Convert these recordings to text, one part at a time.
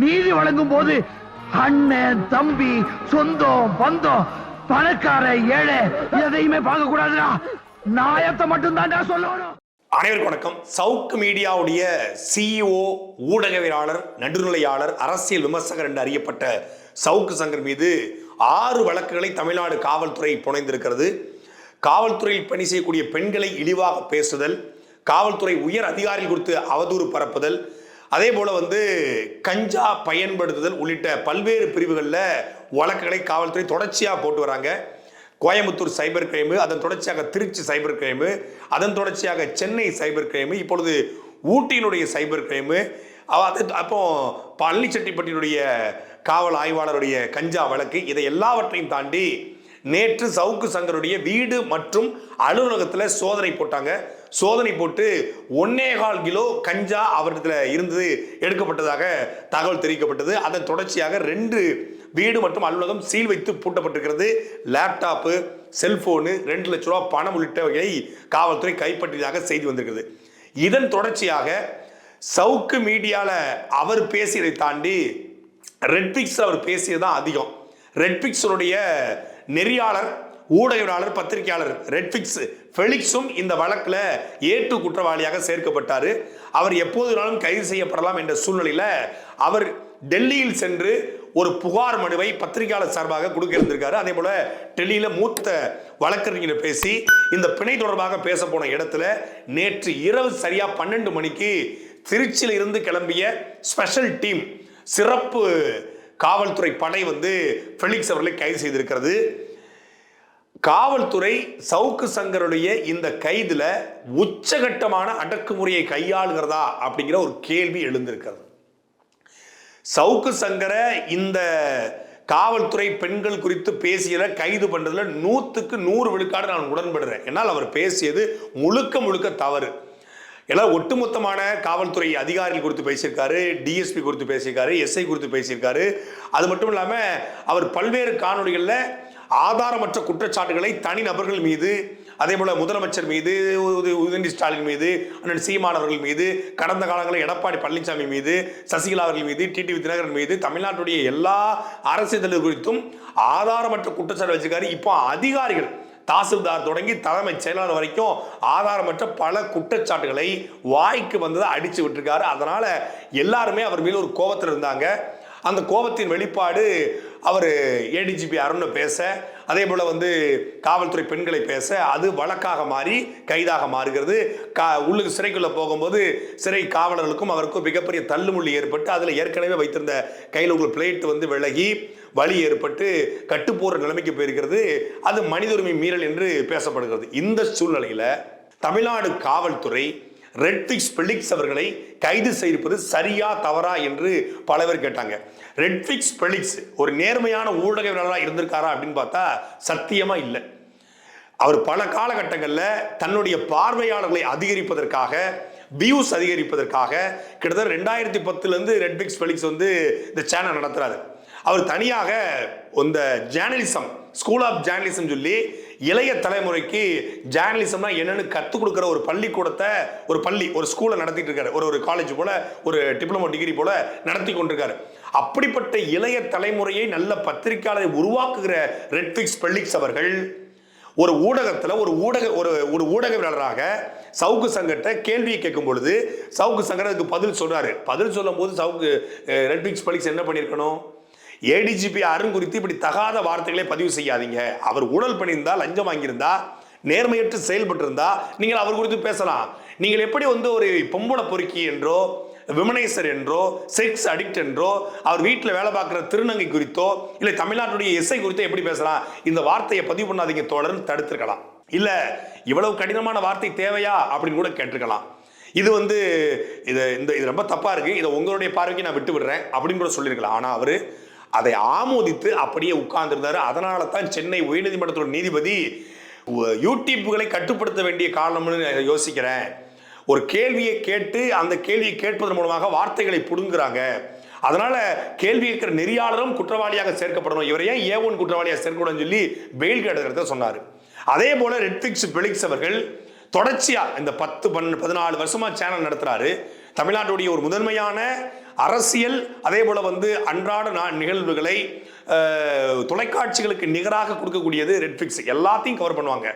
நீதி வழங்கும் போது அண்ணன் தம்பி சொந்தம் பந்தம் பணக்கார ஏழை எதையுமே பார்க்க கூடாதுடா நாயத்தை மட்டும் தான்டா சொல்லணும். அனைவருக்கும் வணக்கம். சவுக்கு மீடியாவுடைய சிஇஓ ஊடகவியலாளர் நடுநிலையாளர் அரசியல் விமர்சகர் என்று அறியப்பட்ட சவுக்கு சங்கர் மீது ஆறு வழக்குகளை தமிழ்நாடு காவல்துறை புனைந்திருக்கிறது. காவல்துறையில் பணி செய்யக்கூடிய பெண்களை இழிவாக பேசுதல் காவல்துறை உயர் அதிகாரிகள் குறித்து அவதூறு பரப்புதல் அதே போல் வந்து கஞ்சா பயன்படுத்துதல் உள்ளிட்ட பல்வேறு பிரிவுகளில் வழக்குகளை காவல்துறை தொடர்ச்சியாக போட்டு வராங்க. கோயம்புத்தூர் சைபர் கிரைமு அதன் தொடர்ச்சியாக திருச்சி சைபர் கிரைமு அதன் தொடர்ச்சியாக சென்னை சைபர் கிரைமு இப்பொழுது ஊட்டியினுடைய சைபர் கிரைமு அது அப்போ பழனிச்செட்டிப்பட்டியினுடைய காவல் ஆய்வாளருடைய கஞ்சா வழக்கு இதை எல்லாவற்றையும் தாண்டி நேற்று சவுக்கு சங்கருடைய வீடு மற்றும் அலுவலகத்தில் சோதனை போட்டாங்க. சோதனை போட்டு ஒன்னே கால் கிலோ கஞ்சா அவரிடத்தில் இருந்து எடுக்கப்பட்டதாக தகவல் தெரிவிக்கப்பட்டது. அதன் தொடர்ச்சியாக ரெண்டு வீடு மற்றும் அலுவலகம் சீல் வைத்து பூட்டப்பட்டிருக்கிறது. லேப்டாப்பு செல்போனு ரெண்டு லட்ச ரூபா பணம் உள்ளிட்டவைகளை காவல்துறை கைப்பற்றியதாக செய்தி வந்திருக்கிறது. இதன் தொடர்ச்சியாக சவுக்கு மீடியாவில் அவர் பேசியதை தாண்டி ரெட்பிக்ஸ் அவர் பேசியது தான் அதிகம். ரெட்பிக்ஸனுடைய நெறியாளர் ஊடகவியலாளர் பத்திரிகையாளர் ரெட்ஃபிக்ஸ் ஃபெலிக்ஸும் இந்த வழக்கில் ஏட்டு குற்றவாளியாக சேர்க்கப்பட்டார். அவர் எப்போதுனாலும் கைது செய்யப்படலாம் என்ற சூழ்நிலையில் அவர் டெல்லியில் சென்று ஒரு புகார் மனுவை பத்திரிகையாளர் சார்பாக கொடுக்க இருந்திருக்காரு. அதே போல டெல்லியில மூத்த வழக்கறிஞர் பேசி இந்த பிணை தொடர்பாக பேச போன இடத்துல நேற்று இரவு சரியா பன்னெண்டு மணிக்கு திருச்சியில இருந்து கிளம்பிய ஸ்பெஷல் டீம் சிறப்பு காவல்துறை படை வந்து ஃபெலிக்ஸ் அவர்களை கைது செய்திருக்கிறது. காவல்துறை சவுக்கு சங்கருடைய இந்த கைதுல உச்சகட்டமான அடக்குமுறையை கையாளுகிறதா அப்படிங்கிற ஒரு கேள்வி எழுந்திருக்கிறது. சவுக்கு சங்கரை இந்த காவல்துறை பெண்கள் குறித்து பேசியத கைது பண்றதுல நூத்துக்கு நூறு விழுக்காடு நான் உடன்படுறேன். என்னால் அவர் பேசியது முழுக்க முழுக்க தவறு. ஏன்னா ஒட்டுமொத்தமான காவல்துறை அதிகாரிகள் குறித்து பேசியிருக்காரு டிஎஸ்பி குறித்து பேசியிருக்காரு எஸ்ஐ குறித்து பேசியிருக்காரு. அது மட்டும் இல்லாமல் அவர் பல்வேறு காணொலிகளில் ஆதாரமற்ற குற்றச்சாட்டுகளை தனிநபர்கள் மீது அதே போல முதலமைச்சர் மீது உதயநிதி ஸ்டாலின் மீது அண்ணன் சீமான் அவர்கள் மீது கடந்த காலங்களில் எடப்பாடி பழனிசாமி மீது சசிகலா அவர்கள் மீது டிடிவி தினகரன் மீது தமிழ்நாட்டுடைய எல்லா அரசியல் குறித்தும் ஆதாரமற்ற குற்றச்சாட்டு வச்சிருக்காரு. இப்போ அதிகாரிகள் தாசில்தார் தொடங்கி தலைமைச் செயலாளர் வரைக்கும் ஆதாரமற்ற பல குற்றச்சாட்டுகளை வாய்க்கு வந்ததை அடிச்சு விட்டுருக்காரு. அதனால எல்லாருமே அவர் மீது ஒரு கோபத்தில் இருந்தாங்க. அந்த கோபத்தின் வெளிப்பாடு அவர் ஏடிஜிபி அருண் பேச அதே போல் வந்து காவல்துறை பெண்களை பேச அது வழக்காக மாறி கைதாக மாறுகிறது. கா உள்ளுக்கு சிறைக்குள்ளே போகும்போது சிறை காவலர்களுக்கும் அவருக்கும் மிகப்பெரிய தள்ளுமுள்ளி ஏற்பட்டு அதில் ஏற்கனவே வைத்திருந்த கையில் உள்ள பிளேட் வந்து விலகி வலி ஏற்பட்டு கட்டுப்போற நிலைமைக்கு போயிருக்கிறது. அது மனித உரிமை மீறல் என்று பேசப்படுகிறது. இந்த சூழ்நிலையில் தமிழ்நாடு காவல்துறை ரெட்ஃபிக்ஸ் பெலிக்ஸ் அவர்களை கைது செய்திருப்பது சரியா தவறா என்று பல பேர் கேட்டாங்க. ரெட்ஃபிக்ஸ் பெலிக்ஸ் ஒரு நேர்மையான ஊடகவியலாளராக இருந்திருக்காரா அப்படின்னு பார்த்தா சத்தியமா இல்லை. அவர் பல காலகட்டங்களில் தன்னுடைய பார்வையாளர்களை அதிகரிப்பதற்காக வியூஸ் அதிகரிப்பதற்காக கிட்டத்தட்ட ரெண்டாயிரத்தி பத்துலேருந்து ரெட்ஃபிக்ஸ் ஃபெலிக்ஸ் வந்து இந்த சேனல் நடத்துறாரு. அவர் தனியாக இந்த ஜேர்னலிசம் ஸ்கூல் ஆஃப் ஜேர்னலிசம் சொல்லி இளைய தலைமுறைக்கு ஜேர்னலிசம்னா என்னன்னு கற்றுக் கொடுக்குற ஒரு பள்ளிக்கூடத்தை ஒரு பள்ளி ஒரு ஸ்கூலை நடத்திட்டு இருக்காரு. ஒரு ஒரு காலேஜ் போல ஒரு டிப்ளமோ டிகிரி போல நடத்தி கொண்டிருக்காரு. அப்படிப்பட்ட இளைய தலைமுறையை நல்ல பத்திரிகையாளரை உருவாக்குகிற ரெட்ஃபிக்ஸ் பெல்லிக்ஸ் அவர்கள் ஒரு ஊடகத்தில் ஒரு ஊடக ஒரு ஒரு ஊடகவியலாளராக சவுக்கு சங்கட்ட கேள்வியை கேட்கும் பொழுது சவுக்கு சங்கர் அதுக்கு பதில் சொல்றாரு. பதில் சொல்லும் போது சவுக்கு ரெட்ஃபிக்ஸ் பலிக்ஸ் என்ன பண்ணியிருக்கணும்? ஏடிஜிபி அருண் குறித்து இப்படி தகாத வார்த்தைகளை பதிவு செய்யாதீங்க. அவர் ஊழல் பண்ணியிருந்தா லஞ்சம் வாங்கியிருந்தா நேர்மையற்று செயல்பட்டிருந்தா நீங்கள் அவர் குறித்து பேசலாம். நீங்கள் எப்படி வந்து ஒரு பொம்பளை பொறுக்கி என்றோ விமனேசர் என்றோ செக்ஸ் அடிக்ட் என்றோ அவர் வீட்டில் வேலை பார்க்குற திருநங்கை குறித்தோ இல்லை தமிழ்நாட்டுடைய இசை குறித்தோ எப்படி பேசலாம்? இந்த வார்த்தையை பதிவு பண்ணாதீங்க தோழர்னு தடுத்திருக்கலாம். இல்லை இவ்வளவு கடினமான வார்த்தை தேவையா? அப்படின்னு கூட கேட்டிருக்கலாம். இது வந்து இது இந்த இது ரொம்ப தப்பாக இருக்குது இதை உங்களுடைய பார்வைக்கு நான் விட்டு விடுறேன் அப்படின்னு கூட சொல்லியிருக்கலாம். ஆனால் அவர் அதை ஆமோதித்து அப்படியே உட்கார்ந்திருந்தாரு. அதனால தான் சென்னை உயர்நீதிமன்றத்தோட நீதிபதி யூடியூப்புகளை கட்டுப்படுத்த வேண்டிய காரணம்னு நான் யோசிக்கிறேன். ஒரு கேள்வியை கேட்டு அந்த கேள்வியை கேட்பதன் மூலமாக வார்த்தைகளை புடுங்குறாங்க. அதனால கேள்வி கேட்கிற நெறியாளரும் குற்றவாளியாக சேர்க்கப்படணும். இவரை ஏன் ஏ ஒன் குற்றவாளியாக சேர்க்கணும்னு சொல்லி பெயில் கேட்டதை சொன்னார். அதே போல ரெட்ஃபிக்ஸ் பெலிக்ஸ் அவர்கள் தொடர்ச்சியா இந்த பத்து பன் பதினாலு வருஷமா சேனல் நடத்துறாரு. தமிழ்நாட்டுடைய ஒரு முதன்மையான அரசியல் அதே போல் வந்து அன்றாட நான் நிகழ்வுகளை தொலைக்காட்சிகளுக்கு நிகராக கொடுக்கக்கூடியது ரெட்ஃபிக்ஸ் எல்லாத்தையும் கவர் பண்ணுவாங்க.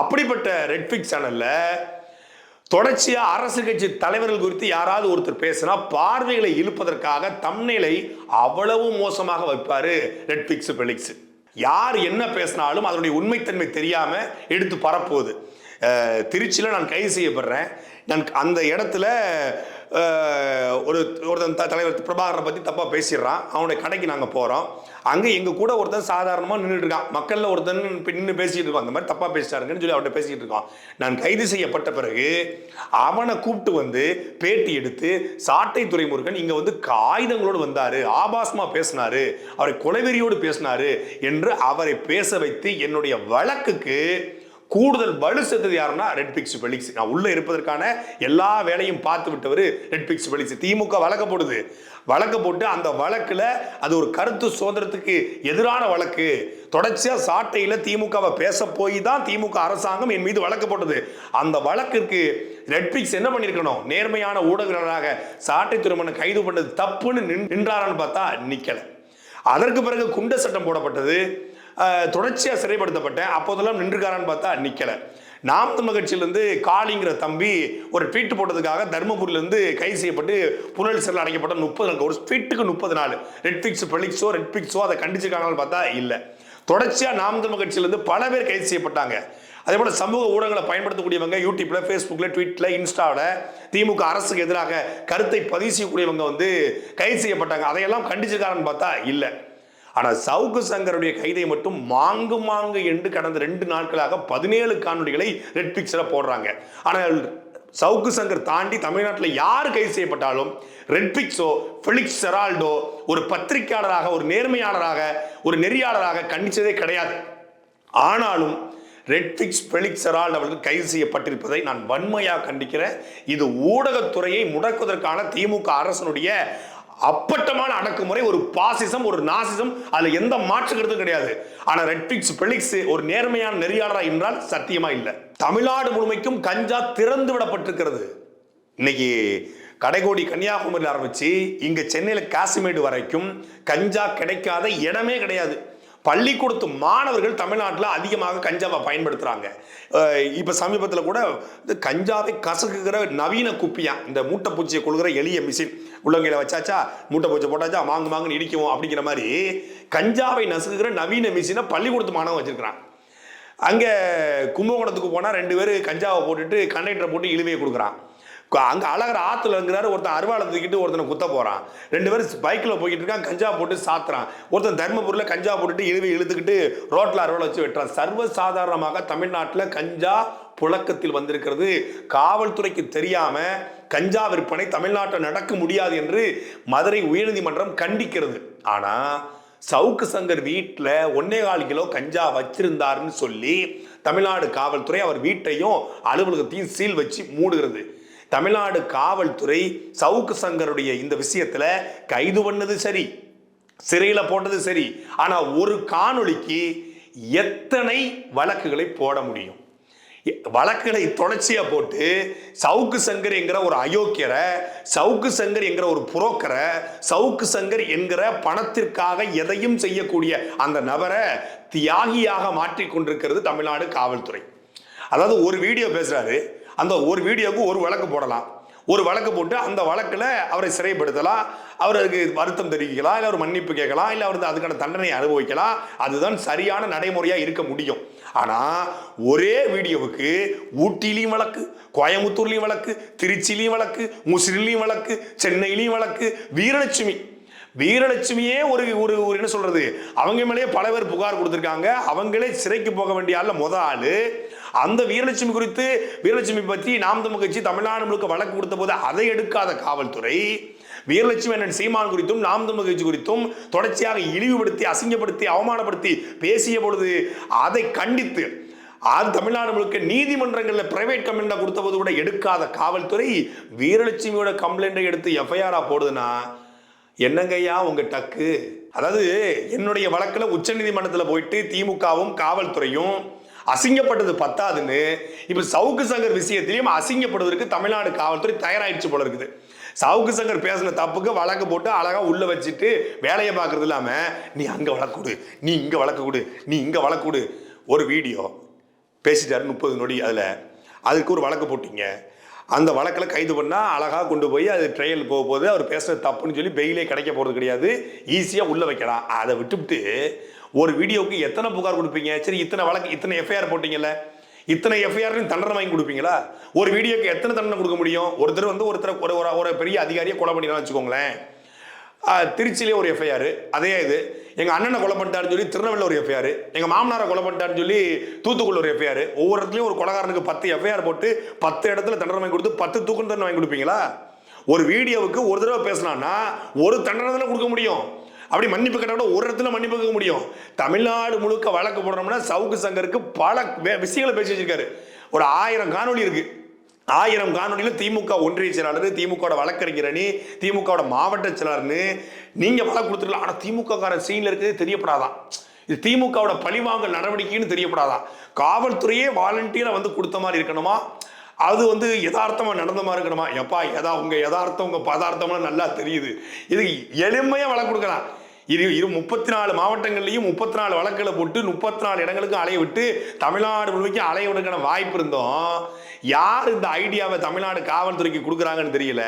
அப்படிப்பட்ட ரெட்ஃபிக்ஸ் சேனலில் தொடர்ச்சியாக அரசு கட்சி தலைவர்கள் குறித்து யாராவது ஒருத்தர் பேசினா பார்வைகளை இழுப்பதற்காக தம்நிலை அவ்வளவு மோசமாக வைப்பார் ரெட்ஃபிக்ஸ் பெலிக்ஸ் யார் என்ன பேசினாலும் அதனுடைய உண்மைத்தன்மை தெரியாமல் எடுத்து பரப்புவது. திருச்சியில் நான் கைது செய்யப்படுறேன். நான் அந்த இடத்துல ஒரு ஒருத்தன் த- தலைவர் பிரபாகரனை பற்றி தப்பாக பேசிடுறான். அவனுடைய கடைக்கு நாங்கள் போகிறோம் அங்கே எங்கள் கூட ஒருத்தன் சாதாரணமாக நின்றுட்டு இருக்கான். மக்களில் ஒருத்தன் நின்று பேசிட்டு இருக்கான் அந்த மாதிரி தப்பாக பேசிட்டாருங்கன்னு சொல்லி அவன்கிட்ட பேசிட்டு இருக்கான். நான் கைது செய்யப்பட்ட பிறகு அவனை கூப்பிட்டு வந்து பேட்டி எடுத்து சாட்டை துறைமுருகன் இங்கே வந்து காகிதங்களோடு வந்தார். ஆபாசமாக பேசினாரு. அவரை கொலைவெறியோடு பேசினாரு என்று அவரை பேச வைத்து என்னுடைய வழக்குக்கு கூடுதல் வலு சேர்த்தது யாருன்னா ரெட் பிக்ஸ் பெலிக்ஸ் நான் உள்ளே இருப்பதற்கான எல்லா வேலையும் பார்த்து விட்டவர் ரெட் பிக்ஸ் பெலிக்ஸ் திமுக வழக்க போடுது. வழக்க போட்டு அந்த வழக்கில் அது ஒரு கருத்து சுதந்திரத்துக்கு எதிரான வழக்கு. தொடர்ச்சியாக சாட்டையில் திமுகவை பேச போய் தான் திமுக அரசாங்கம் என் மீது வழக்கு போட்டது. அந்த வழக்கிற்கு ரெட்பிக்ஸ் என்ன பண்ணியிருக்கணும்? நேர்மையான ஊடகங்களாக சாட்டை திருமணம் கைது பண்ணது தப்புன்னு நின்- நின்றாரான்னு பார்த்தா நிற்கலை அதற்கு பிறகு குண்ட சட்டம் போடப்பட்டது. தொடர்ச்சியாக சிறைப்படுத்தப்பட்டேன். அப்போதெல்லாம் நின்றுக்காரான்னு பார்த்தா நிற்கலை நாம் தமிழ் காளிங்கிற தம்பி ஒரு ட்வீட் போட்டதுக்காக தருமபுரியிலேருந்து கைது செய்யப்பட்டு புனல் சிறையில் அடைக்கப்பட்ட முப்பது நாள் ஒரு ட்வீட்டுக்கு முப்பது நாள் ரெட் பிக்ஸ் பெலிக்ஸோ ரெட் பிக்ஸோ அதை கண்டிச்சிருக்காங்கன்னு பார்த்தா இல்லை. தொடர்ச்சியாக நாம் தமிழ் கட்சியிலேருந்து பல பேர் கைது செய்யப்பட்டாங்க. அதே போல் சமூக ஊடகங்களை பயன்படுத்தக்கூடியவங்க யூடியூப்பில் ஃபேஸ்புக்கில் ட்விட்டில் இன்ஸ்டாவில் திமுக அரசுக்கு எதிராக கருத்தை பதிவு செய்யக்கூடியவங்க வந்து கைது செய்யப்பட்டாங்க. அதையெல்லாம் கண்டிச்சிருக்காரன்னு பார்த்தா இல்லை. ஆனால் சவுக்கு சங்கருடைய கைதை மட்டும் மாங்கு மாங்கு என்று கடந்த ரெண்டு நாட்களாக பதினேழு காணொலிகளை ரெட் பிக்சரில் போடுறாங்க. ஆனால் சவுக்கு சங்கர் தாண்டி தமிழ்நாட்டில் யார் கைது செய்யப்பட்டாலும் ரெட்பிக்ஸோ ஃபெலிக்ஸ் செரால்டோ ஒரு பத்திரிகையாளராக ஒரு நேர்மையாளராக ஒரு நெறியாளராக கண்டிச்சதே கிடையாது. ஆனாலும் ரெட்ஃபிக்ஸ் பெலிக்ஸ் செரால்ட் அவர்கள் கைது செய்யப்பட்டிருப்பதை நான் வன்மையாக கண்டிக்கிறேன். இது ஊடகத்துறையை முடக்குவதற்கான திமுக அரசனுடைய அப்பட்டமான அடக்குமுறை ஒரு பாசிசம் ஒரு நாசிசம் அதுல எந்த மாற்று கருத்தும் கிடையாது. ஆனா ரெட்பிக்ஸ் பெலிக்ஸ் ஒரு நேர்மையான நெறியாளரா என்றால் சத்தியமா இல்லை. தமிழ்நாடு முழுமைக்கும் கஞ்சா திறந்து விடப்பட்டிருக்கிறது. இன்னைக்கு கடைகோடி கன்னியாகுமரியில் ஆரம்பிச்சு இங்க சென்னையில காசிமேடு வரைக்கும் கஞ்சா கிடைக்காத இடமே கிடையாது. பள்ளிக்கூடத்து மாணவர்கள் தமிழ்நாட்டில் அதிகமாக கஞ்சாவை பயன்படுத்துகிறாங்க இப்போ சமீபத்தில் கூட இந்த கஞ்சாவை கசக்குகிற நவீன குப்பியா இந்த மூட்டை பூச்சியை கொள்கிற எளிய மிஷின் உள்ளங்கையில் வச்சாச்சா மூட்டை பூச்சி போட்டாச்சா மாங்கு மாங்குன்னு இடிக்குவோம் அப்படிங்கிற மாதிரி கஞ்சாவை நசுக்குகிற நவீன மிஷினை பள்ளிக்கூடத்து மாணவன் வச்சிருக்கிறான். அங்கே கும்பகோணத்துக்கு போனால் ரெண்டு பேர் கஞ்சாவை போட்டுட்டு கண்டக்டரை போட்டு இழுவையை கொடுக்குறான். அங்க அழகர் ஆத்துல இருக்கிறாரு ஒருத்தன் அருவாளை தூக்கிட்டு ஒருத்தனை குத்த போறான். ரெண்டு பேரும் பைக்ல போய்கிட்டு இருக்கான் கஞ்சா போட்டு சாத்துறான். ஒருத்தன் தர்மபுரியில் கஞ்சா போட்டுட்டு இழுவி இழுத்துக்கிட்டு ரோட்ல அருவாளை வச்சு வெட்டுறான். சர்வ சாதாரணமாக தமிழ்நாட்டில் கஞ்சா புழக்கத்தில் வந்திருக்கிறது. காவல்துறைக்கு தெரியாம கஞ்சா விற்பனை தமிழ்நாட்டில் நடக்க முடியாது என்று மதுரை உயர்நீதிமன்றம் கண்டிக்கிறது. ஆனா சவுக்கு சங்கர் வீட்டில் ஒன்னே கால் கிலோ கஞ்சா வச்சிருந்தாருன்னு சொல்லி தமிழ்நாடு காவல்துறை அவர் வீட்டையும் அலுவலகத்தையும் சீல் வச்சு மூடுகிறது. தமிழ்நாடு காவல்துறை சவுக்கு சங்கருடைய இந்த விஷயத்துல கைது பண்ணது சரி சிறையில் போட்டது சரி. ஆனா ஒரு காணொளிக்கு எத்தனை வழக்குகளை போட முடியும்? வழக்குகளை தொடர்ச்சியா போட்டு சவுக்கு சங்கர் என்கிற ஒரு அயோக்கியரை சவுக்கு சங்கர் என்கிற ஒரு புரோக்கரை சவுக்கு சங்கர் என்கிற பணத்திற்காக எதையும் செய்யக்கூடிய அந்த நபரை தியாகியாக மாற்றிக்கொண்டிருக்கிறது தமிழ்நாடு காவல்துறை. அதாவது ஒரு வீடியோ பேசுறாரு அந்த ஒரு வீடியோவுக்கு ஒரு வழக்கு போடலாம். ஒரு வழக்கு போட்டு அந்த வழக்கில் அவரை சிறைப்படுத்தலாம். அவருக்கு வருத்தம் தெரிவிக்கலாம். இல்லை அவர் மன்னிப்பு கேட்கலாம். இல்லை அவர் அதுக்கான தண்டனை அனுபவிக்கலாம். அதுதான் சரியான நடைமுறையாக இருக்க முடியும். ஆனால் ஒரே வீடியோவுக்கு ஊட்டிலையும் வழக்கு கோயம்புத்தூர்லேயும் வழக்கு திருச்சிலையும் வழக்கு முசிறிலையும் வழக்கு சென்னையிலையும் வழக்கு வீரலட்சுமி. வீரலட்சுமியே ஒரு ஒரு ஒரு என்ன சொல்கிறது அவங்க மேலேயே பல பேர் புகார் கொடுத்துருக்காங்க. அவங்களே சிறைக்கு போக வேண்டிய ஆள் முத ஆள். அந்த வீரலட்சுமி குறித்து வீரலட்சுமி பற்றி நாம் தமிழ் கட்சி தமிழ்நாடு முழுக்க வழக்கு கொடுத்த போது அதை எடுக்காத காவல்துறை வீரலட்சுமி அண்ணன் சீமான் குறித்தும் நாம் தமிழ் கட்சி குறித்தும் தொடர்ச்சியாக இழிவுபடுத்தி அசிங்கப்படுத்தி அவமானப்படுத்தி பேசிய பொழுது அதை கண்டித்து அது தமிழ்நாடு முழுக்க நீதிமன்றங்களில் பிரைவேட் கம்ப்ளைண்ட் கொடுத்த போது கூட எடுக்காத காவல்துறை வீரலட்சுமியோட கம்ப்ளைண்ட்டை எடுத்து எஃப்ஐஆரா போடுதுன்னா என்னங்கய்யா உங்க டக்கு? அதாவது என்னுடைய வழக்கில் உச்சநீதிமன்றத்தில் போயிட்டு திமுகவும் காவல்துறையும் அசிங்கப்பட்டது பத்தாதுன்னு இப்ப சவுக்கு சங்கர் விஷயத்திலையும் அசிங்கப்படுவதற்கு தமிழ்நாடு காவல்துறை தயாராயிடுச்சு போல இருக்குது. சவுக்கு சங்கர் பேசின தப்புக்கு வழக்கு போட்டு அழகா உள்ள வச்சுட்டு வேலையை பார்க்கறது இல்லாம நீ அங்க வழக்கு கொடு நீ இங்க வழக்கு கொடு நீ இங்க வழக்கு கொடு. ஒரு வீடியோ பேசிட்டாரு முப்பது நொடி அதில். அதுக்கு ஒரு வழக்கு போட்டீங்க. அந்த வழக்கில் கைது பண்ணால் அழகாக கொண்டு போய் அது ட்ரையல் போக போது அவர் பேசுகிற தப்புன்னு சொல்லி பெயிலே கிடைக்க போகிறது கிடையாது. ஈஸியாக உள்ளே வைக்கலாம். அதை விட்டுவிட்டு ஒரு வீடியோவுக்கு எத்தனை புகார் கொடுப்பீங்க? சரி இத்தனை வழக்கு இத்தனை எஃப்ஐஆர் போட்டீங்கல்ல. இத்தனை எஃப்ஐஆர் தண்டனை வாங்கி கொடுப்பீங்களா? ஒரு வீடியோக்கு எத்தனை தண்டனை கொடுக்க முடியும்? ஒருத்தர் வந்து ஒருத்தர் ஒரு ஒரு- ஒரு பெரிய அதிகாரியை கொலை பண்ணிடலாம் வச்சுக்கோங்களேன். திருச்சியிலே ஒரு எஃப்ஐஆர் அதே இது. எங்கள் அண்ணனை கொலை பண்ணிட்டாருன்னு சொல்லி திருநெல்வேலியில் ஒரு எஃப்ஐஆர் எங்கள் மாமனாரை கொலை பண்ணிட்டாருன்னு சொல்லி தூத்துக்குள்ள ஒரு எஃப்ஐஆர் ஒவ்வொரு இடத்துலையும் ஒரு கொலகாரனுக்கு பத்து எஃப்ஐஆர் போட்டு பத்து இடத்துல தண்டனை வாங்கி கொடுத்து பத்து தூக்கு தண்டனை வாங்கி கொடுப்பீங்களா? ஒரு வீடியோவுக்கு ஒரு தடவை பேசினான்னா ஒரு தண்டனை தானே கொடுக்க முடியும். அப்படி மன்னிப்பு கேட்டா ஒரு இடத்துல மன்னிப்பு கேட்க முடியும். தமிழ்நாடு முழுக்க வழக்கு போடுறோம்னா சவுக்கு சங்கருக்கு பல வே- விஷயங்களை பேசி வச்சிருக்காரு. ஒரு ஆயிரம் காணொளி இருக்கு. ஆயிரம் காணொலியில் திமுக ஒன்றிய செயலாளர் திமுக வழக்கறிஞர் அணி திமுக மாவட்ட செயலாளர்னு நீங்க வழக்கு கொடுத்துருக்கலாம். ஆனா திமுக காரன் சீன்ல இருக்கிறது தெரியப்படாதான். இது திமுகவோட பழிவாங்கல் நடவடிக்கைன்னு தெரியப்படாதான். காவல்துறையே வாலண்டியராக வந்து கொடுத்த மாதிரி இருக்கணுமா? அது வந்து யதார்த்தமாக நடந்த மாதிரி இருக்கணுமா? எப்பா எதா உங்கள் யதார்த்தம் உங்கள் பதார்த்தம்லாம் நல்லா தெரியுது. இது எளிமையாக வழக்கு கொடுக்கலாம். இரு இரு முப்பத்தி நாலு மாவட்டங்கள்லையும் முப்பத்தி நாலு வழக்குகளை போட்டு முப்பத்தி நாலு இடங்களுக்கும் அலைய விட்டு தமிழ்நாடு முழுமைக்கும் அலைய விடுக்கான வாய்ப்பு இருந்தோம். யார் இந்த ஐடியாவை தமிழ்நாடு காவல்துறைக்கு கொடுக்குறாங்கன்னு தெரியல.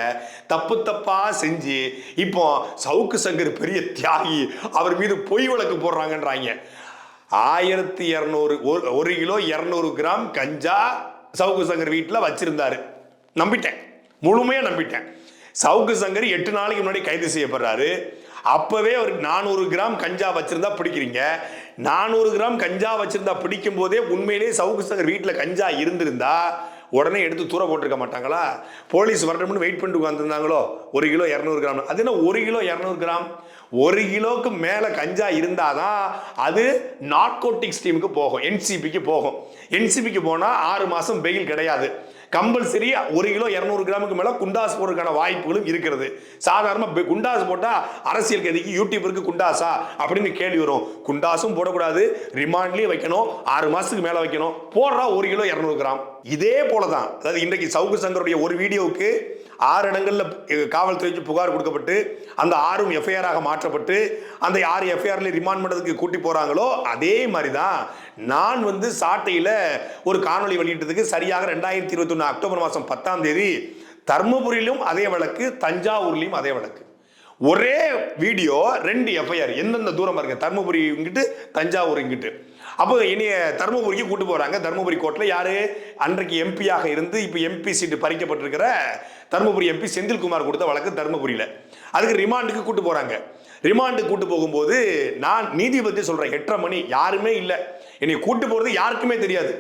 தப்பு தப்பா செஞ்சு இப்போ சவுக்கு சங்கர் பெரிய தியாகி அவர் மீது பொய் வழக்கு போடுறாங்கன்றாங்க. ஆயிரத்தி இரநூறு ஒரு ஒரு கிலோ இரநூறு கிராம் கஞ்சா சவுக்கு சங்கர் வீட்டில் வச்சிருந்தாரு. நம்பிட்டேன். முழுமையாக நம்பிட்டேன். சவுக்கு சங்கர் எட்டு நாளைக்கு முன்னாடி கைது செய்யப்படுறாரு. அப்போவே ஒரு நானூறு கிராம் கஞ்சா வச்சுருந்தா பிடிக்கிறீங்க. நானூறு கிராம் கஞ்சா வச்சுருந்தா பிடிக்கும் போதே உண்மையிலேயே சவுக்கு சங்கர் வீட்டில் கஞ்சா இருந்திருந்தா உடனே எடுத்து தூர போட்டிருக்க மாட்டாங்களா? போலீஸ் வரணும்னு வெயிட் பண்ணிட்டு உட்காந்துருந்தாங்களோ ஒரு கிலோ இரநூறு கிராம். அது என்ன ஒரு கிலோ இரநூறு கிராம்? ஒரு கிலோக்கு மேலே கஞ்சா இருந்தால் தான் அது நார்கோட்டிக்ஸ் டீமுக்கு போகும். என்சிபிக்கு போகும். என்சிபிக்கு போனால் ஆறு மாதம் பெயில் கிடையாது. கம்பல்சரி ஒரு கிலோ இரநூறு கிராமுக்கு மேல குண்டாஸ் போடுறதுக்கான வாய்ப்புகளும் இருக்கிறது. சாதாரண குண்டாஸ் போட்டா அரசியல் கதிக்கு யூடியூபருக்கு குண்டாசா அப்படின்னு கேள்வி வரும். குண்டாஸும் போடக்கூடாது. ரிமாண்ட்லயும் வைக்கணும். ஆறு மாசத்துக்கு மேல வைக்கணும். போடுறா ஒரு கிலோ இரநூறு கிராம். இதே போலதான். அதாவது இன்றைக்கு சவுக்கு சங்கருடைய ஒரு வீடியோவுக்கு ஆறு இடங்களில் காவல்துறைக்கு புகார் கொடுக்கப்பட்டு அந்த ஆறும் எஃப்ஐஆராக மாற்றப்பட்டு அந்த ஆறு எஃப்ஐஆரில் ரிமாண்ட் பண்ணுறதுக்கு கூட்டி போகிறாங்களோ அதே மாதிரி தான் நான் வந்து சாட்டையில் ஒரு காணொளி வெளியிட்டதுக்கு சரியாக ரெண்டாயிரத்தி இருபத்தி ஒன்று அக்டோபர் மாதம் பத்தாம் தேதி தர்மபுரியிலும் அதே வழக்கு தஞ்சாவூர்லேயும் அதே வழக்கு. ஒரே வீடியோ ரெண்டு எஃப்ஐஆர் எந்தெந்த தூரம் இருக்கு தருமபுரி இங்கிட்டு தஞ்சாவூர் இங்கிட்டு. அப்போ இனிய தருமபுரிக்கு கூட்டு போறாங்க. தர்மபுரி கோர்ட்டில் யாரு அன்றைக்கு எம்பியாக இருந்து இப்போ எம்பி சீட்டு பறிக்கப்பட்டிருக்கிற தர்மபுரி எம்பி செந்தில்குமார் கொடுத்த வழக்கு தருமபுரியில். அதுக்கு ரிமாண்டுக்கு கூட்டு போகிறாங்க ரிமாண்டு கூட்டு போகும்போது நான் நீதிபதி சொல்கிறேன் எட்டரை மணி யாருமே இல்லை. என்னை கூட்டு போகிறது யாருக்குமே தெரியாது.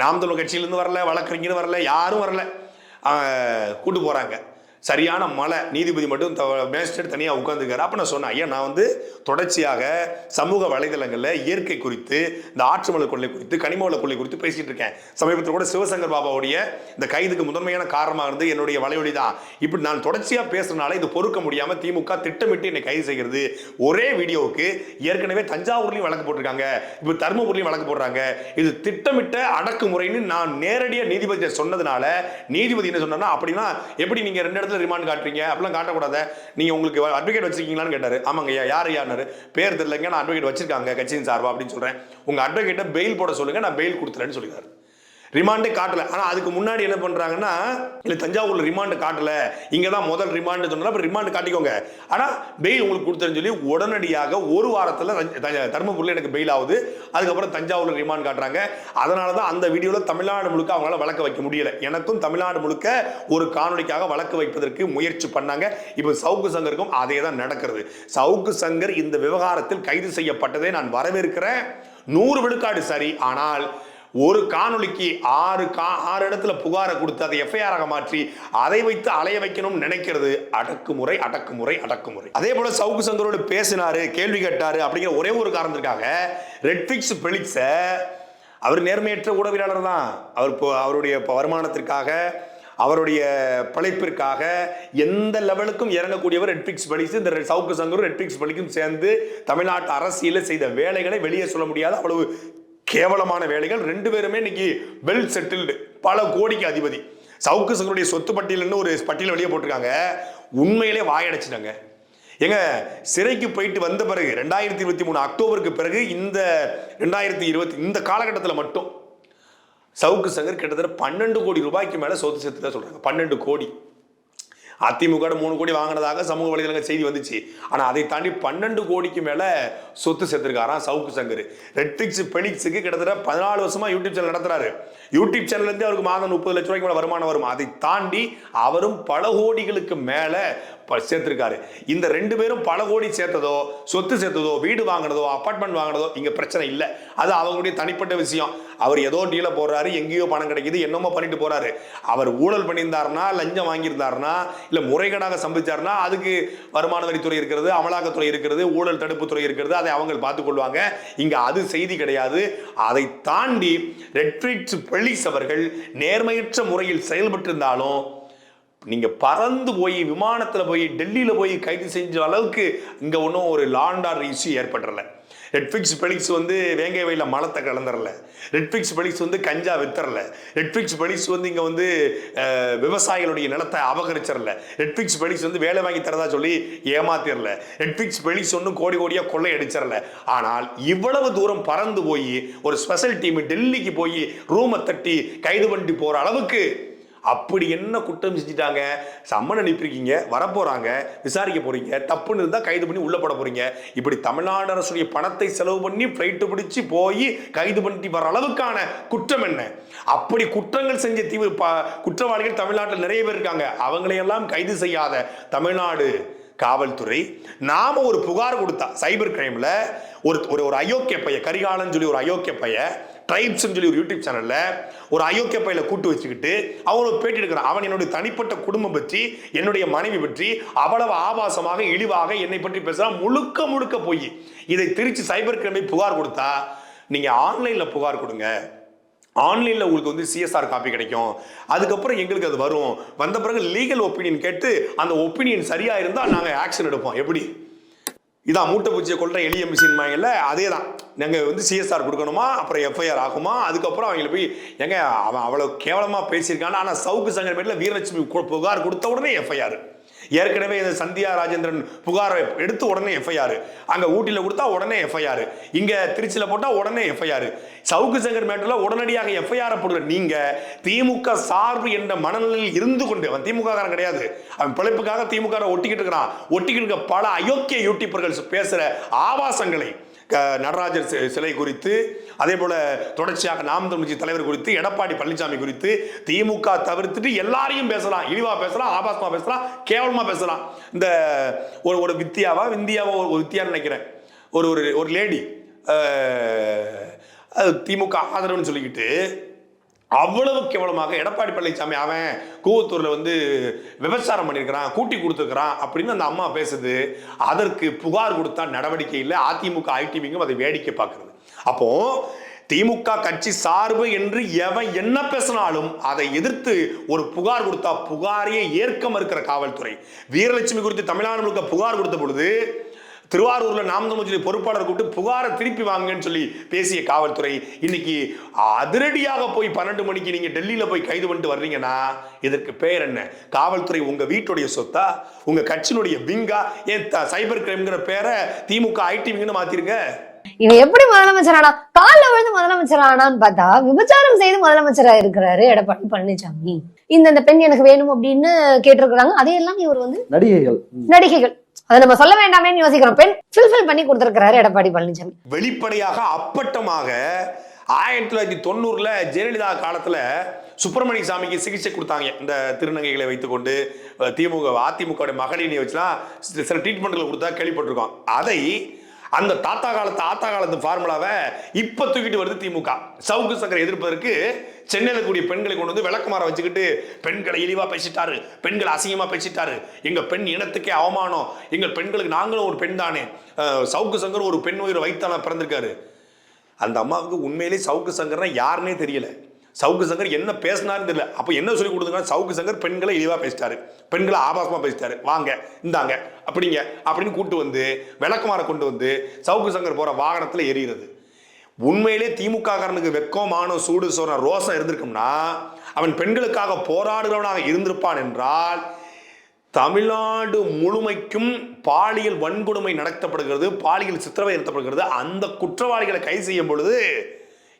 நாம் தமிழ் கட்சியிலேருந்து வரல வழக்கறிஞர் வரல யாரும் வரல. கூட்டு போகிறாங்க சரியான மழை நீதிபதி மட்டும் மேஜிஸ்ட்ரேட் தனியாக உட்காந்துருக்காரு அப்போ நான் சொன்னேன் ஐயா நான் வந்து தொடர்ச்சியாக சமூக வலைதளங்களில் இயற்கை குறித்து இந்த ஆற்று மலை கொள்ளை குறித்து கனிம வள கொள்ளை குறித்து பேசிகிட்டு இருக்கேன். சமீபத்தில் கூட சிவசங்கர் பாபாவுடைய இந்த கைதுக்கு முதன்மையான காரணமாக இருந்து என்னுடைய வலைவழி தான். இப்படி நான் தொடர்ச்சியாக பேசுறதுனால இது பொறுக்க முடியாமல் திமுக திட்டமிட்டு என்னை கைது செய்கிறது. ஒரே வீடியோவுக்கு ஏற்கனவே தஞ்சாவூர்லையும் வழக்கு போட்டிருக்காங்க. இப்போ தருமபுரிலையும் வழக்கு போடுறாங்க. இது திட்டமிட்ட அடக்குமுறைன்னு நான் நேரடியாக நீதிபதி சொன்னதுனால நீதிபதி என்ன சொன்னார்னா அப்படின்னா எப்படி நீங்கள் ரெண்டு இடத்துல ரிமாண்ட் காட்டுறீங்க? அப்படிலாம் காட்டக்கூடாது. நீங்க உங்களுக்கு அட்வொகேட் வச்சிருக்கீங்களான்னு கேட்டாரு. ஆமாங்க ஐயா யார் யாருனாரு பேர் தெரியலங்க நான் அட்வொகேட் வச்சிருக்காங்க கட்சியின் சார்பா அப்படின்னு சொல்றேன். உங்க அட்வொகேட்டை பெயில் போட சொல்லுங்க நான் பெயில் கொடுத்துறேன்னு சொல்லிடுறாரு ரிமாண்டே காட்டல. ஆனா அதுக்கு முன்னாடி என்ன பண்றாங்கன்னா இல்ல தஞ்சாவூர்ல ரிமாண்டு காட்டல. இங்க தான் முதல் ரிமாண்டு சொன்னா அப்ப ரிமாண்டு காட்டிக்கோங்க. ஆனா பெயில் உங்களுக்கு கொடுத்தேன்னு சொல்லி உடனடியாக ஒரு வாரத்துல தர்மபுரியில் எனக்கு பெயில் ஆகுது. அதுக்கப்புறம் தஞ்சாவூர்ல ரிமாண்ட் காட்டுறாங்க. அதனால தான் அந்த வீடியோல தமிழ்நாடு முழுக்க அவங்களால வழக்கு வைக்க முடியல. எனக்கும் தமிழ்நாடு முழுக்க ஒரு காணொலிக்காக வழக்கு வைப்பதற்கு முயற்சி பண்ணாங்க. இப்போ சவுக்கு சங்கருக்கும் அதே தான் நடக்கிறது. சவுக்கு சங்கர் இந்த விவகாரத்தில் கைது செய்யப்பட்டதை நான் வரவேற்கிறேன். நூறு விழுக்காடு சரி. ஆனால் ஒரு காணொளிக்கு ஆறு கா ஆறு இடத்துல புகாரை கொடுத்து அதை எஃப்ஐஆராக மாற்றி அதை வைத்து அலைய வைக்கணும்னு நினைக்கிறது அடக்குமுறை அடக்குமுறை அடக்குமுறை. அதே போல சவுக்கு சங்கரோடு பேசினாரு கேள்வி கேட்டாரு அப்படிங்கிற ஒரே ஒரு காரணத்திற்காக ரெட்ஃபிக்ஸ் பெலிக்ஸ அவர் நேர்மையற்ற ஊடகவியலாளர் தான். அவர் இப்போ அவருடைய வருமானத்திற்காக அவருடைய பிழைப்பிற்காக எந்த லெவலுக்கும் இறங்கக்கூடியவர் ரெட்ஃபிக்ஸ் பலிஸ் இந்த சவுக்கு சங்கரும் ரெட்ஃபிக்ஸ் பலிக்கும் சேர்ந்து தமிழ்நாட்டு அரசியலில் செய்த வேலைகளை வெளியே சொல்ல முடியாத அவ்வளவு கேவலமான வேலைகள். ரெண்டு பேருமே இன்னைக்கு வெல் செட்டில்டு பல கோடிக்கு அதிபதி. சவுக்கு சங்கருடைய சொத்து பட்டியல்னு ஒரு பட்டியல் வெளியே போட்டிருக்காங்க. உண்மையிலே வாயடைச்சிட்டாங்க. எங்க சிறைக்கு போயிட்டு வந்த பிறகு ரெண்டாயிரத்தி இருபத்தி மூணு அக்டோபருக்கு பிறகு இந்த ரெண்டாயிரத்தி இருபத்தி இந்த காலகட்டத்தில் மட்டும் சவுக்கு சங்கர் கிட்டத்தட்ட பன்னெண்டு கோடி ரூபாய்க்கு மேலே சொத்து சேர்த்து தான் சொல்கிறாங்க பன்னெண்டு கோடி. அதிமுக மூணு கோடி வாங்கினதாக சமூக வலைதளங்கள் செய்தி வந்துச்சு. ஆனால் அதை தாண்டி பன்னெண்டு கோடிக்கு மேலே சொத்து சேர்த்துருக்காராம் சவுக்கு சங்கர். ரெட்ரிக்ஸ் பெலிக்ஸுக்கு கிட்டத்தட்ட பதினாலு வருஷமாக யூடியூப் சேனல் நடத்துறாரு. யூடியூப் சேனல்லேருந்து அவருக்கு மாதம் முப்பது லட்ச ரூபாய்க்கு மேலே வருமானம் வரும். அதை தாண்டி அவரும் பல கோடிகளுக்கு மேலே சேர்த்துருக்காரு. இந்த ரெண்டு பேரும் பல கோடி சேர்த்ததோ சொத்து சேர்த்ததோ வீடு வாங்கினதோ அப்பார்ட்மெண்ட் வாங்கினதோ இங்கே பிரச்சனை இல்லை. அது அவங்களுடைய தனிப்பட்ட விஷயம். அவர் ஏதோ டீல போடுறாரு எங்கேயோ பணம் கிடைக்குது என்னமோ பண்ணிட்டு போறாரு. அவர் ஊழல் பண்ணியிருந்தாருன்னா லஞ்சம் வாங்கியிருந்தாருன்னா இல்ல முறைகேடாக சம்பிச்சாருனா அதுக்கு வருமான வரித்துறை இருக்கிறது அமலாக்கத்துறை இருக்கிறது ஊழல் தடுப்புத்துறை இருக்கிறது அதை அவங்க பார்த்துக் கொள்வாங்க. இங்க அது செய்தி கிடையாது. அதை தாண்டி ரெட்ரிட்ஸ் பெலிஸ் அவர்கள் நேர்மையற்ற முறையில் செயல்பட்டிருந்தாலும் நீங்கள் பறந்து போய் விமானத்தில் போய் டெல்லியில் போய் கைது செஞ்ச அளவுக்கு இங்கே ஒன்றும் ஒரு லாண்டார் இஷ்யூ ஏற்பட்டுறல ரெட்ஃபிக்ஸ் பெலிக்ஸ் வந்து வேங்கை வயலில் மலத்தை கலந்துடல ரெட்ஃபிக்ஸ் பெலிக்ஸ் வந்து கஞ்சா வித்தரல ரெட்ஃபிக்ஸ் பெலிக்ஸ் வந்து இங்கே வந்து விவசாயிகளுடைய நிலத்தை அபகரிச்சிடல ரெட்ஃபிக்ஸ் பெலிக்ஸ் வந்து வேலை வாங்கி தரதா சொல்லி ஏமாத்திரல ரெட்ஃபிக்ஸ் பெலிக்ஸ் ஒன்றும் கோடி கோடியாக கொள்ளை அடிச்சிடல ஆனால் இவ்வளவு தூரம் பறந்து போய் ஒரு ஸ்பெஷல் டீம் டெல்லிக்கு போய் ரூமை தட்டி கைது பண்ணிட்டு போகிற அளவுக்கு அப்படி என்ன குற்றம் செஞ்சுட்டாங்க? சம்மன் அனுப்பியிருக்கீங்க வரப்போகிறாங்க விசாரிக்க போகிறீங்க தப்புன்னு இருந்தால் கைது பண்ணி உள்ளே போட போகிறீங்க இப்படி தமிழ்நாடு அரசுடைய பணத்தை செலவு பண்ணி ஃப்ளைட்டு பிடிச்சி போய் கைது பண்ணிட்டு வர அளவுக்கான குற்றம் என்ன? அப்படி குற்றங்கள் செஞ்ச தீவு ப- குற்றவாளிகள் தமிழ்நாட்டில் நிறைய பேர் இருக்காங்க. அவங்களையெல்லாம் கைது செய்யாத தமிழ்நாடு காவல்துறை நாம் ஒரு புகார் கொடுத்தா சைபர் கிரைமில் ஒரு ஒரு ஒரு அயோக்கிய பைய கரிகாலன் சொல்லி ஒரு அயோக்கிய பைய ட்ரைப்ஸ்னு சொல்லி ஒரு யூடியூப் சேனல்ல ஒரு அயோக்கிய பையில கூட்டு வச்சுக்கிட்டு அவன் ஒரு பேட்டி எடுக்கிறான். அவன் என்னுடைய தனிப்பட்ட குடும்பம் பற்றி என்னுடைய மனைவி பற்றி அவ்வளவு ஆபாசமாக இழிவாக என்னை பற்றி பேசுறான் முழுக்க முழுக்க போய் இதை திருச்சி சைபர் கிரைமை புகார் கொடுத்தா நீங்க ஆன்லைன்ல புகார் கொடுங்க. ஆன்லைனில் உங்களுக்கு வந்து சிஎஸ்ஆர் காப்பி கிடைக்கும். அதுக்கப்புறம் எங்களுக்கு அது வரும். வந்த பிறகு லீகல் ஒப்பீனியன் கேட்டு அந்த ஒப்பீனியன் சரியாக இருந்தால் நாங்கள் ஆக்ஷன் எடுப்போம். எப்படி? இதான் மூட்டை பூச்சியை கொள்ற எளிய மிஷின் வாங்கல அதே தான் நாங்கள் வந்து சிஎஸ்ஆர் கொடுக்கணுமா? அப்புறம் எஃப்ஐஆர் ஆகுமா? அதுக்கப்புறம் அவங்களை போய் எங்க அவன் அவ்வளோ கேவலமாக பேசியிருக்கான். ஆனால் சவுக்கு சங்கர் பேரில் வீரலட்சுமி கு- புகார் கொடுத்த உடனே எஃப்ஐஆர் ஏற்கனவே இந்த சந்தியா ராஜேந்திரன் புகாரை எடுத்து உடனே எஃப்ஐஆர் அங்க ஊட்டியில் கொடுத்தா உடனே எஃப்ஐஆர் இங்க திருச்சியில் போட்டா உடனே எஃப்ஐஆர் சவுக்கு சங்கர் மேட்டர்ல உடனடியாக எஃப்ஐஆர் போடுற நீங்க திமுக சார்பு என்ற மனநிலையில் இருந்து கொண்டு அவன் திமுக காரன் கிடையாது. அவன் பிழைப்புக்காக திமுக ஒட்டிக்கிட்டு இருக்கிறான். ஒட்டிக்கிட்டு இருக்க பல அயோக்கிய யூடியூபர்கள் பேசுற ஆபாசங்களை க- நடராஜர் சிலை குறித்து அதே போல தொடர்ச்சியாக நாம் தமிழ்ச்சி தலைவர் குறித்து எடப்பாடி பழனிசாமி குறித்து திமுக தவிர்த்துட்டு எல்லாரையும் பேசலாம். இழிவா பேசலாம் ஆபாசமா பேசலாம் கேவலமா பேசலாம். இந்த ஒரு ஒரு வித்தியாவா விந்தியாவா ஒரு வித்தியான்னு நினைக்கிறேன். ஒரு ஒரு ஒரு லேடி திமுக ஆதரவுன்னு சொல்லிக்கிட்டு அவ்வளவு கேவலமாக எடப்பாடி பழனிசாமி அவன் கூவத்தூரில் வந்து விபச்சாரம் பண்ணியிருக்கிறான் கூட்டி கொடுத்துருக்கிறான் அப்படின்னு அந்த அம்மா பேசுது. அதற்கு புகார் கொடுத்தா நடவடிக்கை இல்லை. அதிமுக ஐடிவிங்கும் அதை வேடிக்கை பார்க்குறது. அப்போ திமுக கட்சி சார்பு என்று எவன் என்ன பேசினாலும் அதை எதிர்த்து ஒரு புகார் கொடுத்தா புகாரையே ஏற்க மறுக்கிற காவல்துறை. வீரலட்சுமி குறித்து தமிழ்நாடு முழுக்க புகார் கொடுத்த பொழுது திருவாரூர்ல நாம் பொறுப்பாளர் கூப்பிட்டு புகாரை திருப்பி வாங்கன்னு சொல்லி பேசிய காவல்துறை இன்னைக்கு அதிரடியாக போய் பன்னெண்டு மணிக்கு நீங்க டெல்லியில போய் கைது பண்ணிட்டு வர்றீங்கன்னா இதற்கு பெயர் என்ன? காவல்துறை உங்க வீட்டுடைய சொத்தா? உங்க கட்சியினுடைய விங்கா? ஏன் சைபர் கிரைம்ங்கிற பேரை திமுக ஐடி விங்னு மாத்திருங்க. இவன் எப்படி முதலமைச்சர் ஆனா கால்ல விழுந்து முதலமைச்சர் ஆனான்னு பார்த்தா விபச்சாரம் செய்து முதலமைச்சரா இருக்கிறாரு எடப்பாடி பழனிசாமி. இந்த இந்த பெண் எனக்கு வேணும் அப்படின்னு கேட்டிருக்கிறாங்க. அதையெல்லாம் இவர் வந்து நடிகைகள். நடிகைகள். அதை நம்ம சொல்ல வேண்டாமேன்னு யோசிக்கிறோம். பெண் ஃபில்ஃபில் பண்ணி கொடுத்திருக்கிறாரு எடப்பாடி பழனிசாமி. வெளிப்படையாக அப்பட்டமாக ஆயிரத்தி தொள்ளாயிரத்தி தொண்ணூறுல ஜெயலலிதா காலத்துல சுப்பிரமணிய சாமிக்கு சிகிச்சை கொடுத்தாங்க. இந்த திருநங்கைகளை வைத்துக்கொண்டு திமுக அதிமுக மகளிரை வச்சுலாம் சில- சில ட்ரீட்மெண்ட்களை கொடுத்தா கேள்விப்பட்டிருக்கோம். அதை அந்த தாத்தா காலத்து ஆத்தா காலத்து ஃபார்முலாவை இப்ப தூக்கிட்டு வருது திமுக. சவுக்கு சக்கரை எதிர்ப்பதற்கு சென்னையில் கூடிய பெண்களை கொண்டு வந்து விளக்குமாற வச்சுக்கிட்டு பெண்களை இழிவா பேசிட்டாரு பெண்களை அசிங்கமா பேசிட்டாரு. எங்க பெண் இனத்துக்கே அவமானம். எங்கள் பெண்களுக்கு நாங்களும் ஒரு பெண் தானே. சவுக்கு சங்கர் ஒரு பெண் உயிரை வைத்தான பிறந்திருக்காரு. அந்த அம்மாவுக்கு உண்மையிலே சவுக்கு சங்கர்னா யாருன்னே தெரியல. சவுக்கு சங்கர் என்ன பேசினாருன்னு தெரியல. அப்போ என்ன சொல்லி கொடுத்துங்கன்னா சவுக்கு சங்கர் பெண்களை இழிவாக பேசிட்டாரு. பெண்களை ஆபாசமாக பேசிட்டாரு. வாங்க இந்தாங்க அப்படிங்க அப்படின்னு கூட்டு வந்து விளக்குமாற கொண்டு வந்து சவுக்கு சங்கர் போகிற வாகனத்தில் எரிகிறது உண்மையிலே திமுக வெக்கமான சூடு சோற ரோசம் இருந்திருக்கும்னா அவன் பெண்களுக்காக போராடுகிறவனாக இருந்திருப்பான் என்றால் தமிழ்நாடு முழுமைக்கும் பாலியல் வன்கொடுமை நடத்தப்படுகிறது பாலியல் சித்திரவதை நடத்தப்படுகிறது அந்த குற்றவாளிகளை கைது செய்யும் பொழுது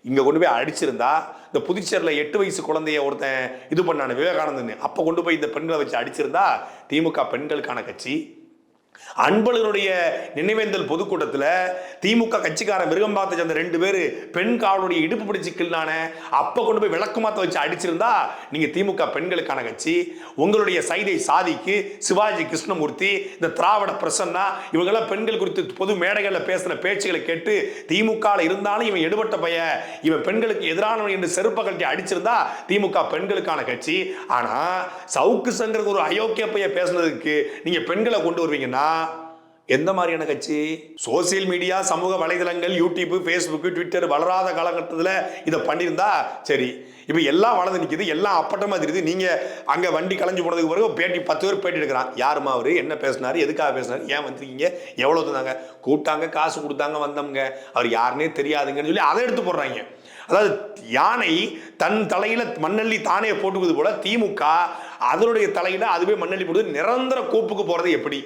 இங்க கொண்டு போய் அடிச்சிருந்தா இந்த புதுச்சேரியில் எட்டு வயசு குழந்தைய ஒருத்தன் இது பண்ணான விவேகானந்தன் அப்ப கொண்டு போய் இந்த பெண்களை வச்சு அடிச்சிருந்தா திமுக பெண்களுக்கான கட்சி அன்பழகனுடைய நினைவேந்தல் பொதுக்கூட்டத்தில் திமுக கட்சிக்கார மிருகம்பாத்த சேர்ந்த ரெண்டு பேர் பெண் காவலுடைய இடுப்பு பிடிச்சி கிள்ளான அப்போ கொண்டு போய் விளக்குமாத்த வச்சு அடிச்சிருந்தா நீங்கள் திமுக பெண்களுக்கான கட்சி. உங்களுடைய சைதை சாதிக்கு சிவாஜி கிருஷ்ணமூர்த்தி இந்த திராவிட பிரசன்னா இவங்கெல்லாம் பெண்கள் குறித்து பொது மேடைகளில் பேசின பேச்சுகளை கேட்டு திமுகவில் இருந்தாலும் இவன் எடுபட்ட பைய இவன் பெண்களுக்கு எதிரானவன் என்று செருப்ப கட்டி அடிச்சிருந்தா திமுக பெண்களுக்கான கட்சி. ஆனால் சவுக்கு சங்கருக்கு ஒரு அயோக்கிய பைய பேசுனதுக்கு நீங்கள் பெண்களை கொண்டு வருவீங்கன்னா எந்த மாதிரியான கட்சி? சோசியல் மீடியா சமூக வலைதளங்கள் யூடியூப் ஃபேஸ்புக் ட்விட்டர் வளராத காலகட்டத்தில் இதை பண்ணியிருந்தா சரி. இப்போ எல்லாம் வளர்ந்து நிற்கிது எல்லாம் அப்பட்டமாக தெரியுது. நீங்கள் அங்கே வண்டி கலைஞ்சு போனதுக்கு பிறகு பேட்டி பத்து பேர் பேட்டி எடுக்கிறான். யாருமா அவர்? என்ன பேசினார்? எதுக்காக பேசினாரு? ஏன் வந்துருக்கீங்க? எவ்வளோ தந்தாங்க? கூப்பிட்டாங்க காசு கொடுத்தாங்க வந்தவங்க. அவர் யாருன்னே தெரியாதுங்கன்னு சொல்லி அதை எடுத்து போடுறாங்க. அதாவது யானை தன் தலையில மண்ணள்ளி தானே போட்டுக்குது போல திமுக அதனுடைய தலையில அதுவே மண்ணள்ளி போடுது. நிரந்தர கோப்புக்கு போறது எப்படி?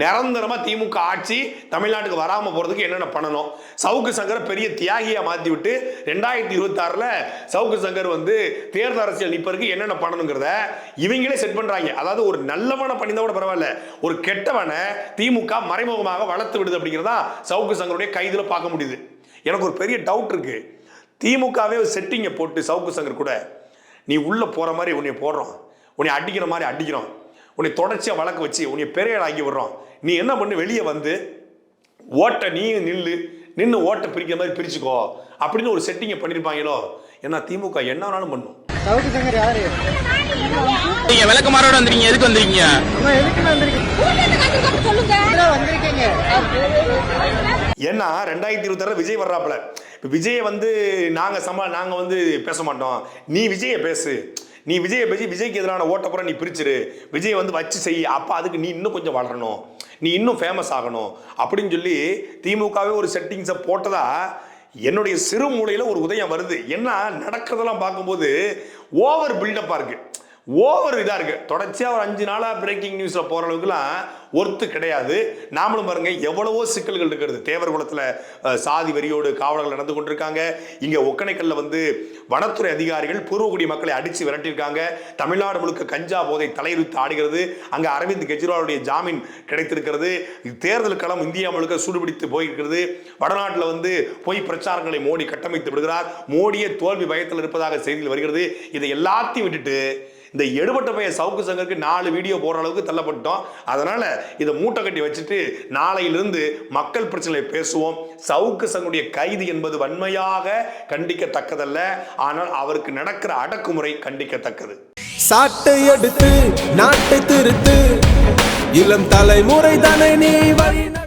நிரந்தரமாக திமுக ஆட்சி தமிழ்நாட்டுக்கு வராமல் போகிறதுக்கு என்னென்ன பண்ணணும்? சவுக்கு சங்கரை பெரிய தியாகியாக மாற்றி விட்டு ரெண்டாயிரத்தி இருபத்தாறில் சவுக்கு சங்கர் வந்து தேர்தல் அரசியல் நிற்பதற்கு என்னென்ன பண்ணணுங்கிறத இவங்களே செட் பண்ணுறாங்க அதாவது ஒரு நல்லவனை பண்ணியிருந்தா கூட பரவாயில்ல. ஒரு கெட்டவனை திமுக மறைமுகமாக வளர்த்து விடுது அப்படிங்கிறதா சவுக்கு சங்கருடைய கைதில் பார்க்க முடியுது. எனக்கு ஒரு பெரிய டவுட் இருக்கு. திமுகவே ஒரு செட்டிங்கை போட்டு சவுக்கு சங்கர் கூட நீ உள்ளே போகிற மாதிரி உன்னை போடுறோம். உன்னை அடிக்கிற மாதிரி அடிக்கிறோம். உன்னை தொடர்ச்சியாக வழக்கு வச்சு உன்னை பெரிய ஆக்கி விடுறோம். நீ என்ன பண்ணு? வெளியே வந்து ஓட்டை நீ நில்லு. நின்று ஓட்டை பிரிக்கிற மாதிரி பிரிச்சுக்கோ. அப்படின்னு ஒரு செட்டிங்கை பண்ணியிருப்பாங்களோ ஏன்னா திமுக என்ன வேணாலும் பண்ணும். சவுக்கு சங்கர் யாரு? நீங்க விளக்கமாரோட வந்திருக்கீங்க. எதுக்கு வந்திருக்கீங்க? ஏன்னா ரெண்டாயிரத்தி இருபத்தாறு விஜய் வர்றாப்புல. இப்போ விஜயை வந்து நாங்கள் சமா நாங்கள் வந்து பேச மாட்டோம். நீ விஜயை பேசு. நீ விஜயை பேசி விஜய்க்கு எதிரான ஓட்டப்புறம் நீ பிரிச்சிரு. விஜய் வந்து வச்சு செய். அப்போ அதுக்கு நீ இன்னும் கொஞ்சம் வளரணும். நீ இன்னும் ஃபேமஸ் ஆகணும். அப்படின்னு சொல்லி திமுகவே ஒரு செட்டிங்ஸை போட்டதா என்னுடைய சிறு மூலையில் ஒரு உதயம் வருது. என்ன நடக்கிறதெல்லாம் பார்க்கும்போது ஓவர் பில்டப்பாக இருக்குது ஓவர் இதாக இருக்கு. தொடர்ச்சியாக ஒரு அஞ்சு நாளாக பிரேக்கிங் நியூஸில் போகிற அளவுக்குலாம் ஒர்த்து கிடையாது. நாமளும் பாருங்க எவ்வளவோ சிக்கல்கள் இருக்கிறது. தேவர் குளத்தில் சாதி வரியோடு காவலர்கள் நடந்து கொண்டிருக்காங்க. இங்கே ஒக்கணைக்கல்ல வந்து வனத்துறை அதிகாரிகள் பூர்வகுடி மக்களை அடித்து விரட்டியிருக்காங்க. தமிழ்நாடு முழுக்க கஞ்சா போதை தலையுறுத்து ஆடுகிறது. அங்கே அரவிந்த் கெஜ்ரிவாலுடைய ஜாமீன் கிடைத்திருக்கிறது. தேர்தல் களம் இந்தியா முழுக்க சூடுபிடித்து போயிருக்கிறது. வடநாட்டில் வந்து பொய் பிரச்சாரங்களை மோடி கட்டமைத்து விடுகிறார். மோடியே தோல்வி பயத்தில் இருப்பதாக செய்தியில் வருகிறது. இதை எல்லாத்தையும் விட்டுட்டு இந்த எடுபட்ட பையன் சவுக்கு சங்கருக்கு நாலு வீடியோ போடுற அளவுக்கு தள்ளப்பட்டோம் அதனால இதை மூட்டை கட்டி வச்சுட்டு நாளையிலிருந்து மக்கள் பிரச்சனையை பேசுவோம். சவுக்கு சங்குடைய கைது என்பது வன்மையாக கண்டிக்கத்தக்கதல்ல. ஆனால் அவருக்கு நடக்கிற அடக்குமுறை கண்டிக்கத்தக்கது. சாட்டை எடுத்து நாட்டை திருத்து. இளம் தலைமுறை தானே நீ வழி